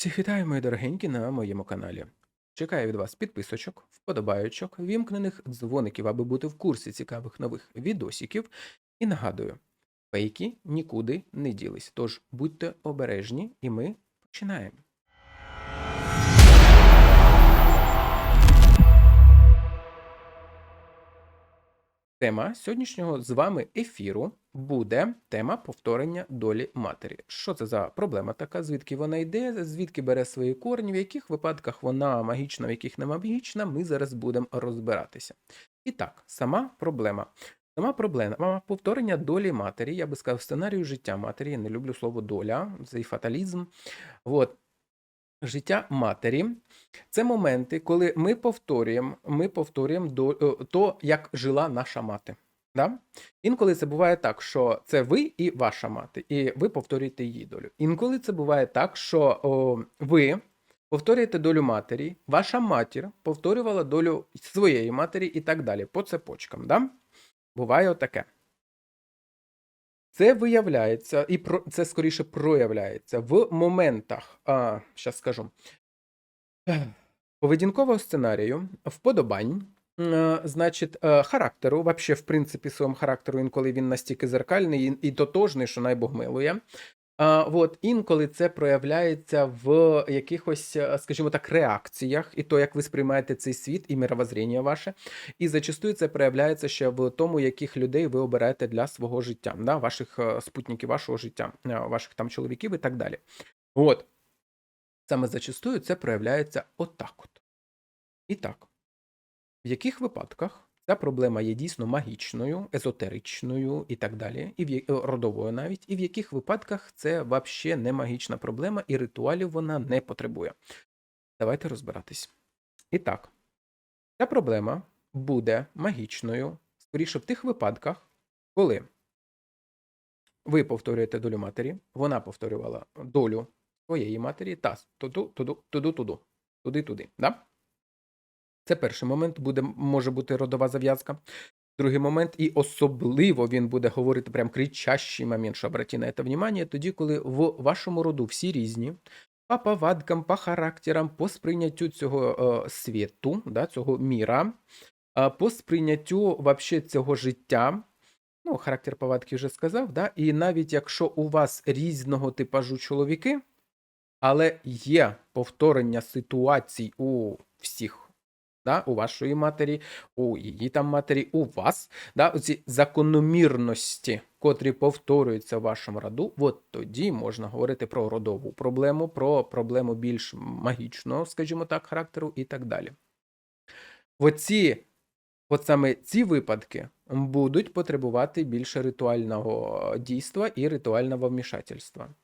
Всіх вітаю, мої дорогенькі, на моєму каналі. Чекаю від вас підписочок, вподобайочок, вімкнених дзвоників, аби бути в курсі цікавих нових відосиків. І нагадую, фейки нікуди не ділись. Тож будьте обережні, і ми починаємо. Тема сьогоднішнього з вами ефіру буде тема повторення долі матері. Що це за проблема така? Звідки вона йде, звідки бере свої корні, в яких випадках вона магічна, в яких не магічна, ми зараз будемо розбиратися. І так, сама проблема. Сама проблема повторення долі матері, я би сказав, сценарію життя матері. Я не люблю слово доля, цей фаталізм. От. Життя матері це моменти, коли ми повторюємо, ми повторюємо е, то, як жила наша мати. Да? Інколи це буває так, що це ви і ваша мати, і ви повторюєте її долю. Інколи це буває так, що о, ви повторюєте долю матері, ваша матір повторювала долю своєї матері і так далі, по цепочкам. Да? Буває отаке. Це виявляється, і про це скоріше проявляється в моментах, а, щас скажу, поведінкового сценарію, вподобань, е, значить, е, характеру, вообще, в принципі, своєму характеру, інколи він настільки зеркальний і тотожний, що найбог милує. От, інколи це проявляється в якихось, е, скажімо так, реакціях, і то, як ви сприймаєте цей світ і мировоззріння ваше. І зачастую це проявляється ще в тому, яких людей ви обираєте для свого життя, да, ваших е, спутників, вашого життя, е, ваших там чоловіків і так далі. От. Саме зачастую це проявляється отак от. І так, в яких випадках ця проблема є дійсно магічною, езотеричною і так далі, і в е, родовою навіть, і в яких випадках це взагалі не магічна проблема, і ритуалів вона не потребує. Давайте розбиратись. І так, ця проблема буде магічною, скоріше в тих випадках, коли ви повторюєте долю матері, вона повторювала долю своєї матері, та туди, туди, Це перший момент, буде, може бути родова зав'язка. Другий момент, і особливо він буде говорити прям кричащий момент, що обраті на це внимание, тоді, коли в вашому роду всі різні, по повадкам, по характерам, по сприйняттю цього е, світу, да, цього міра, е, по сприйняттю вообще цього життя. Ну, характер повадки вже сказав, да? і навіть якщо у вас різного типажу чоловіки, але є повторення ситуацій у всіх да, у вашої матері, у її там матері, у вас, да, ці закономірності, котрі повторюються в вашому роду, от тоді можна говорити про родову проблему, про проблему більш магічного, скажімо так, характеру і так далі. Оці, от саме ці випадки будуть потребувати більше ритуального дійства і ритуального вмішательства.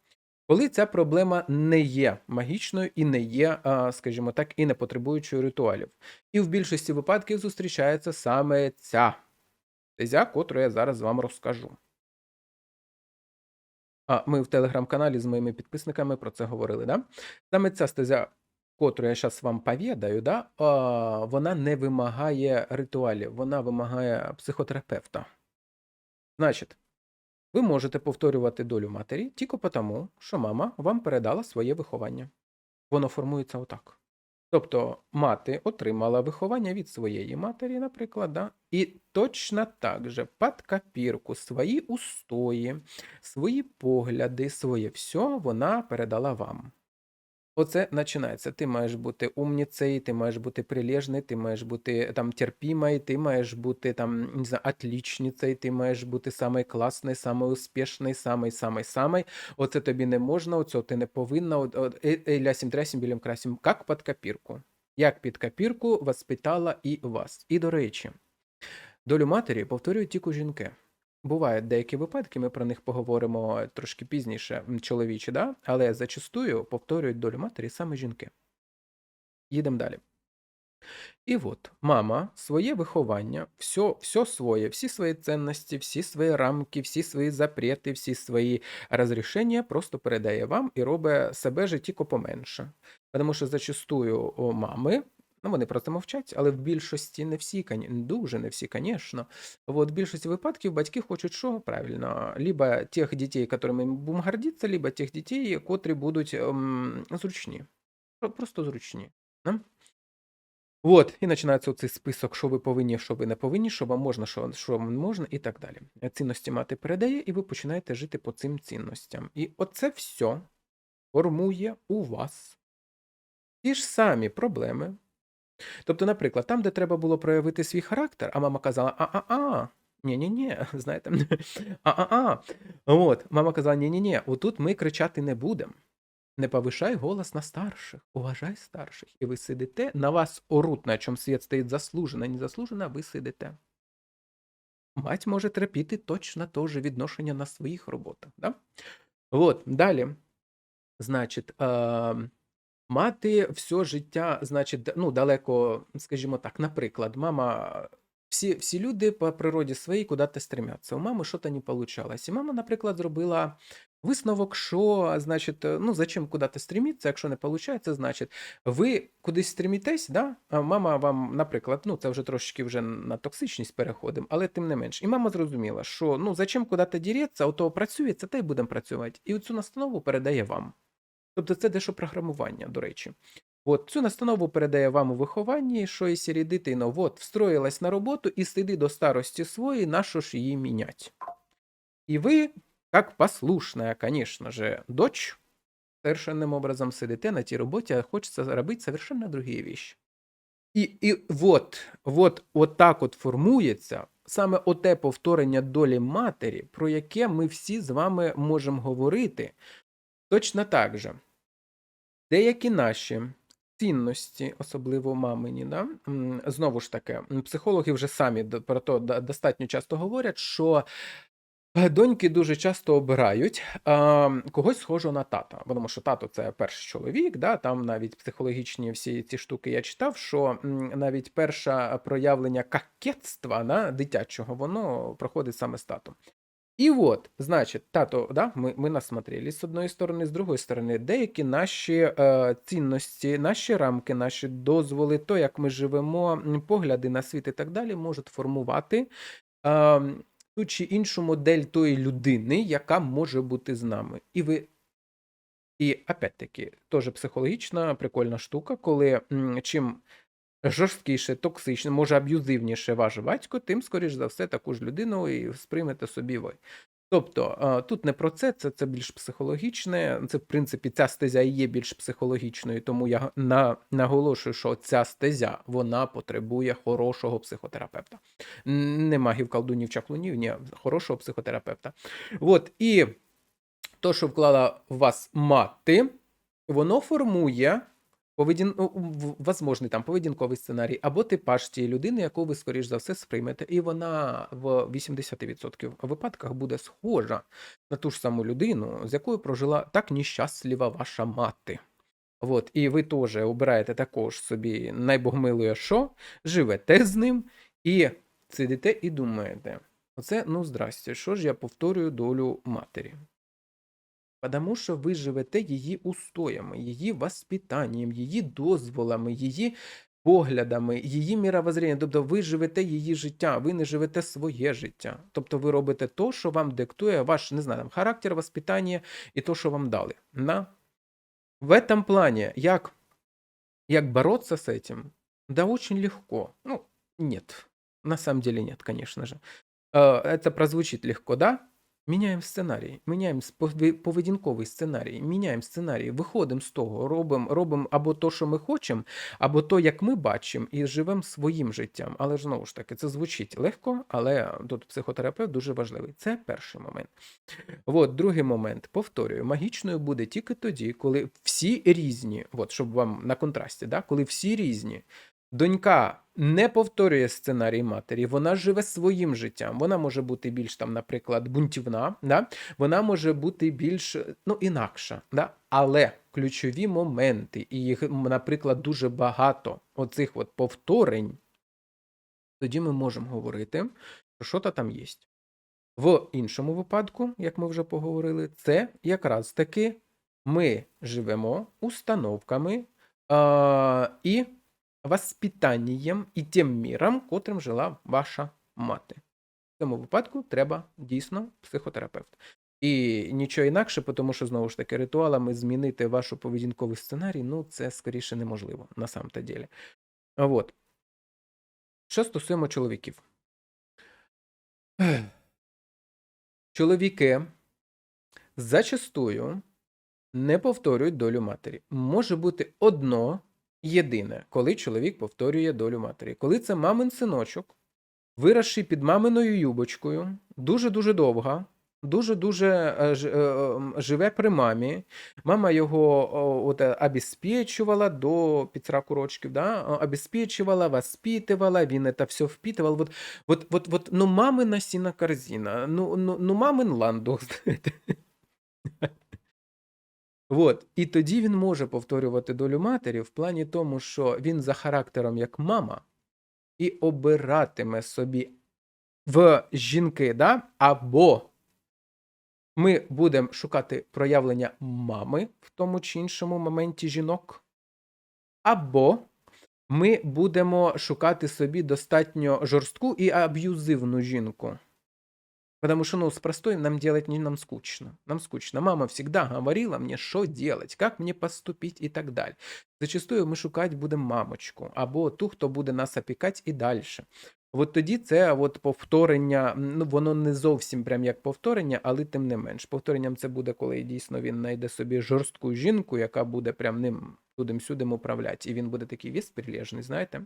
Коли ця проблема не є магічною і не є, скажімо так, і не потребуючою ритуалів. І в більшості випадків зустрічається саме ця стезя, котру я зараз вам розкажу. А ми в телеграм-каналі з моїми підписниками про це говорили. Да? Саме ця стезя, котру я зараз вам повідаю, да, вона не вимагає ритуалів, вона вимагає психотерапевта. Значить, ви можете повторювати долю матері тільки тому, що мама вам передала своє виховання. Воно формується отак. Тобто мати отримала виховання від своєї матері, наприклад, да? і точно так же під копірку свої устої, свої погляди, своє все вона передала вам. Оце починається. Ти маєш бути умніцею, ти маєш бути прилежний, ти маєш бути там терпімою, ти маєш бути там, не знаю, отлічницею, ти маєш бути самий класний, самий успішний, самий, самий, самий. Оце тобі не можна, оце ти не повинна. От, от, е- е, лясім трясім білим красім, як під копірку. Як під копірку воспитала і вас. І до речі, долю матері повторюють тільки жінки. Бувають деякі випадки, ми про них поговоримо трошки пізніше, чоловічі, да? але зачастую повторюють долю матері саме жінки. Їдемо далі. І от мама своє виховання, все, все своє, всі свої цінності, всі свої рамки, всі свої запрети, всі свої розрішення просто передає вам і робить себе тільки поменше. Тому що зачастую о, мами Ну, вони просто мовчать, але в більшості не всі, дуже не всі, звісно. От в більшості випадків батьки хочуть що? Правильно, либо тих дітей, якими ми будемо гордитися, либо тих дітей, котрі будуть ем, зручні. Просто зручні. Да? От, і починається цей список, що ви повинні, що ви не повинні, що вам можна, що, що вам не можна, і так далі. Цінності мати передає, і ви починаєте жити по цим цінностям. І оце все формує у вас ті ж самі проблеми. Тобто, наприклад, там, де треба було проявити свій характер, а мама казала: а-а-а, ні-ні-ні, знаєте, а-а-а. От, мама казала: ні-ні-ні, отут ми кричати не будемо. Не повишай голос на старших, уважай старших. І ви сидите, на вас орут, на чому світ стоїть заслужено, незаслужено, а ви сидите. Мать може терпіти точно те же відношення на своїх роботах. Да? От, далі. Значить, е, мати все життя, значить, ну, далеко, скажімо так, наприклад, мама. Всі, всі люди по природі своїй куди-то стремяться. У мами щось не получалось. І мама, наприклад, зробила висновок, що, значить, е, ну, зачем куди-то стремитися, якщо не виходить, значить, ви кудись стремитесь, да? мама вам, наприклад, ну, це вже трошечки вже на токсичність переходимо, але тим не менш. І мама зрозуміла, що, ну, зачем куди-то діреться, ото працюється, та й будемо працювати. І цю настанову передає вам. Тобто це дещо програмування, до речі. От цю настанову передає вам у вихованні, що і сірі дитино, от, встроїлась на роботу і сиди до старості своєї, на що ж її мінять. І ви, як послушная, конечно же, дочь, совершенным образом сидите на тій роботі, а хочеться робити совершенно другі вещи. І, і от, от, от так от формується саме оте повторення долі матері, про яке ми всі з вами можемо говорити. Точно так же. Деякі наші цінності, особливо мамині, да? знову ж таки, психологи вже самі про то достатньо часто говорять, що е, доньки дуже часто обирають а, когось схожого на тата, тому що тато це перший чоловік, да? там навіть психологічні всі ці штуки я читав, що навіть перше проявлення кокетства да, дитячого, воно проходить саме з татом. І от, значить, тато, да, ми, ми насмотрелись з одної сторони, з другої сторони, деякі наші е, цінності, наші рамки, наші дозволи, то, як ми живемо, погляди на світ і так далі, можуть формувати е, ту чи іншу модель тої людини, яка може бути з нами. І ви. І опять-таки, теж психологічна прикольна штука, коли чим жорсткіше, токсичне, може аб'юзивніше ваш батько, тим, скоріш за все, таку ж людину і сприймете собі ви. Тобто е, тут не про це, це, це більш психологічне. Це, в принципі, ця стезя і є більш психологічною, тому я на, наголошую, що ця стезя вона потребує хорошого психотерапевта. Н- Не магів, чаклунів, ні, хорошого психотерапевта. От, і то, що вклала в вас мати, воно формує поведін... ну, возможний там поведінковий сценарій або типаж тієї людини, яку ви, скоріш за все, сприймете. І вона в 80% випадках буде схожа на ту ж саму людину, з якою прожила так нещаслива ваша мати. От, і ви теж обираєте також собі найбогмилує що, живете з ним і сидите і думаєте: оце, ну, здрасте, що ж я повторюю долю матері? Потому що ви живете її устоями, її воспитанням, її дозволами, її поглядами, її міровоззрінням. Тобто ви живете її життя, ви не живете своє життя. Тобто ви робите то, що вам диктує ваш, не знаю, там, характер, воспитання і то, що вам дали. На. В этом плане, як, як бороться с этим? Да очень легко. Ну, нет. На самом деле нет, конечно же. Э, Это прозвучит легко, да? Міняємо сценарій, міняємо поведінковий сценарій, міняємо сценарій, виходимо з того, робимо робимо або то, що ми хочемо, або то, як ми бачимо, і живемо своїм життям. Але ж знову ж таки, це звучить легко, але тут психотерапевт дуже важливий. Це перший момент. От, другий момент, повторюю, магічною буде тільки тоді, коли всі різні, от, щоб вам на контрасті, да, коли всі різні. Донька не повторює сценарій матері, вона живе своїм життям. Вона може бути більш там, наприклад, бунтівна, да? вона може бути більш ну, інакша. Да? Але ключові моменти, і їх, наприклад, дуже багато оцих от повторень, тоді ми можемо говорити, що що-то там є. В іншому випадку, як ми вже поговорили, це якраз таки ми живемо установками а, і воспитанням і тим міром, котрим жила ваша мати. В цьому випадку треба дійсно психотерапевт. І нічого інакше, тому що знову ж таки ритуалами змінити вашу поведінковий сценарій, ну це скоріше неможливо на самом то ділі. От. Що стосуємо чоловіків. Чоловіки зачастую не повторюють долю матері. Може бути одно єдине, коли чоловік повторює долю матері. Коли це мамин синочок, виросший під маминою юбочкою, дуже-дуже довго, дуже-дуже е, е, живе при мамі. Мама його от, е, обеспечувала до під 40 рочків, да? обеспечувала, воспитувала, він це все впитував. От, от, от, от, ну, мамина сіна корзина, ну, ну, ну мамин знаєте. От. І тоді він може повторювати долю матері в плані тому, що він за характером як мама і обиратиме собі в жінки, да? або ми будемо шукати проявлення мами в тому чи іншому моменті жінок, або ми будемо шукати собі достатньо жорстку і аб'юзивну жінку. Потому что, ну, с простой нам делать не нам скучно. Нам скучно. Мама всегда говорила мне, що делать, как мне поступить і так далі. Зачастую ми шукати будемо мамочку, або ту, хто буде нас опікати і далі. От тоді це от повторення, ну воно не зовсім прям як повторення, але тим не менш. Повторенням це буде, коли дійсно він знайде собі жорстку жінку, яка буде прям ним тудим-сюдим управляти. І він буде такий весь прилежний, знаєте.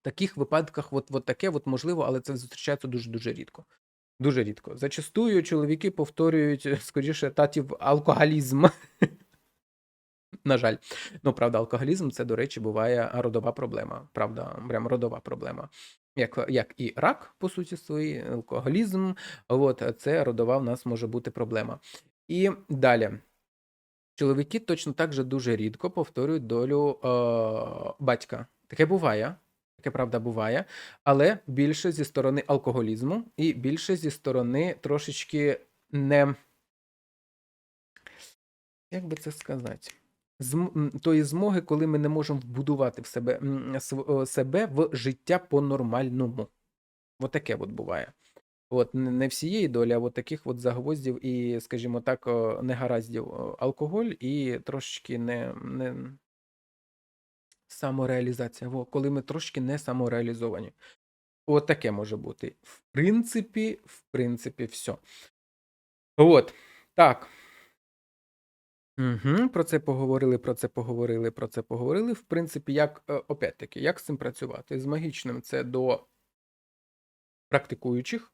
В таких випадках, от, от таке от можливо, але це зустрічається дуже-дуже рідко. Дуже рідко. Зачастую чоловіки повторюють, е, скоріше, татів алкоголізм. На жаль. Ну, правда, алкоголізм це, до речі, буває родова проблема. Правда, прям родова проблема. Як, як і рак, по суті, свої, алкоголізм, от, це родова в нас може бути проблема. І далі. Чоловіки точно так же дуже рідко повторюють долю е, батька. Таке буває. Таке правда буває, але більше зі сторони алкоголізму і більше зі сторони трошечки не. Як би це сказати? Тої змоги, коли ми не можемо вбудувати в себе, себе в життя по-нормальному. От от буває. От не всієї долі, а от таких от загвоздів і, скажімо так, негараздів алкоголь і трошечки не, не самореалізація. Во, коли ми трошки не самореалізовані. От таке може бути. В принципі, в принципі, все. От. Так. Угу, про це поговорили, про це поговорили, про це поговорили. В принципі, як, е, опять-таки, як з цим працювати? З магічним це до практикуючих,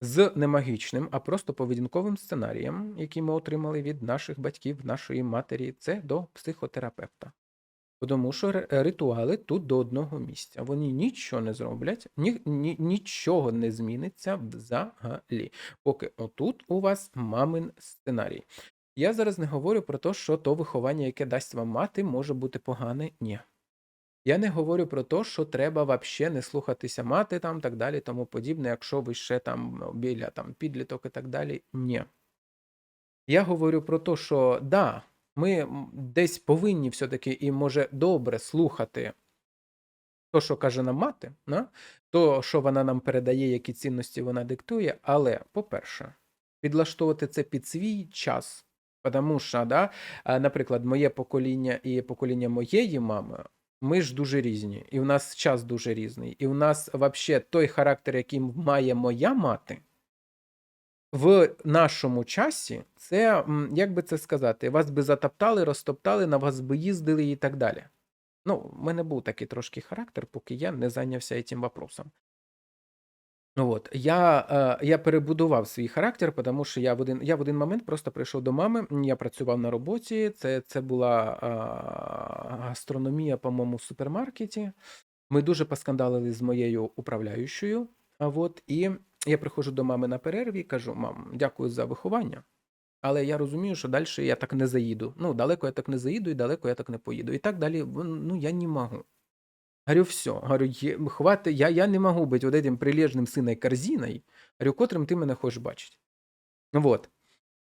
з немагічним, а просто поведінковим сценарієм, який ми отримали від наших батьків, нашої матері, це до психотерапевта. Тому що ритуали тут до одного місця. Вони нічого не зроблять, ні, ні, нічого не зміниться взагалі. Поки отут у вас мамин сценарій. Я зараз не говорю про те, що то виховання, яке дасть вам мати, може бути погане. Ні. Я не говорю про те, що треба вообще не слухатися мати там так далі, тому подібне, якщо ви ще там біля там підліток і так далі. Ні. Я говорю про те, що да, ми десь повинні все-таки і може добре слухати то, що каже нам мати, на? то, що вона нам передає, які цінності вона диктує, але, по-перше, підлаштовувати це під свій час. Тому що, да, наприклад, моє покоління і покоління моєї мами, ми ж дуже різні, і в нас час дуже різний. І в нас взагалі той характер, який має моя мати, в нашому часі це, як би це сказати, вас би затоптали, розтоптали, на вас би їздили і так далі. Ну, в мене був такий трошки характер, поки я не зайнявся цим вопросом. Ну От, я, е, я перебудував свій характер, тому що я в один, я в один момент просто прийшов до мами, я працював на роботі, це, це була а, гастрономія, по-моєму, в супермаркеті. Ми дуже поскандалили з моєю управляючою. А от, і я приходжу до мами на перерві і кажу: мам, дякую за виховання. Але я розумію, що далі я так не заїду. Ну, далеко я так не заїду, і далеко я так не поїду. І так далі, ну, я не можу. Говорю, все, говорю, є, хвати, я, я не можу бути вот этим прилежним синой корзиною, говорю, котрим ти мене хочеш бачити. Вот.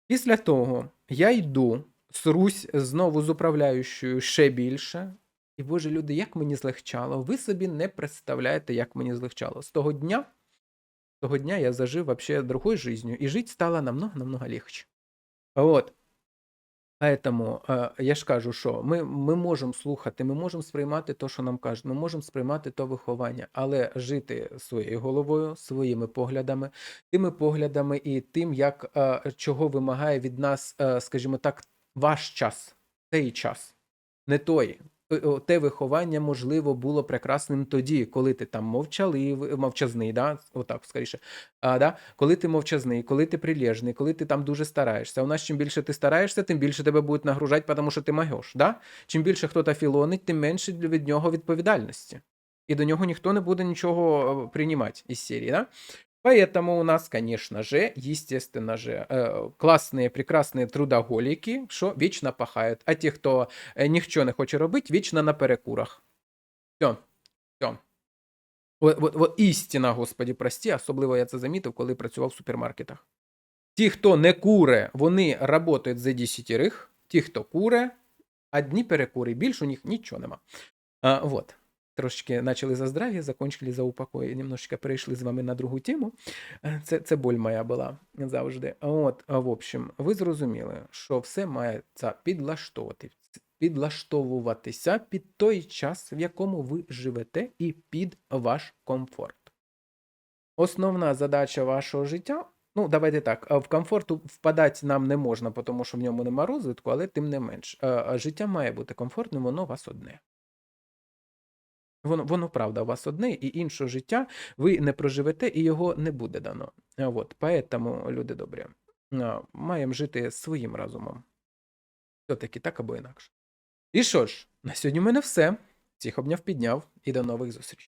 Після того я йду, срусь знову з управляючою ще більше, І боже, люди, як мені злегчало. Ви собі не представляєте, як мені злегчало. З того дня, того дня я зажив вообще другой жизнью, і жити стало намного-намного легче. От. Поэтому е, я ж кажу, що ми, ми можемо слухати, ми можемо сприймати те, що нам кажуть, ми можемо сприймати то виховання, але жити своєю головою, своїми поглядами, тими поглядами і тим, як е, чого вимагає від нас, е, скажімо так, ваш час, цей час, не той. Е, Те виховання, можливо, було прекрасним тоді, коли ти там мовчалив, мовчазний, да? отак скоріше. А, да? Коли ти мовчазний, коли ти прилежний, коли ти там дуже стараєшся. У нас чим більше ти стараєшся, тим більше тебе будуть нагружати, тому що ти магеш. Да? Чим більше хто-то філонить, тим менше від нього відповідальності. І до нього ніхто не буде нічого е, приймати із серії. Да? Поэтому у нас, конечно же, естественно же, э, классные, прекрасные трудоголики, що вічно пахають. А ті, хто е, нічого не хоче робити, вічно на перекурах. Все. Все. От, от, от істина, господі, прості, особливо я це замітив, коли працював в супермаркетах. Ті, хто не куре, вони працюють за десятерих, ті, хто куре, одні перекури, більше у них нічого нема. А, вот. Трошечки почали за здрав'я, закончили за упокой. Немножечко перейшли з вами на другу тему. Е, Це, це боль моя була завжди. От, в общем, ви зрозуміли, що все мається підлаштовувати, підлаштовуватися під той час, в якому ви живете, і під ваш комфорт. Основна задача вашого життя. Ну, давайте так, в комфорт впадати нам не можна, тому що в ньому нема розвитку, але тим не менш, життя має бути комфортним, воно вас одне. Воно, воно правда у вас одне, і інше життя ви не проживете, і його не буде дано. От, поэтому, люди добрі, маємо жити своїм разумом. Все-таки так або інакше. І що ж, на сьогодні в мене все. Всіх обняв підняв і до нових зустрічей.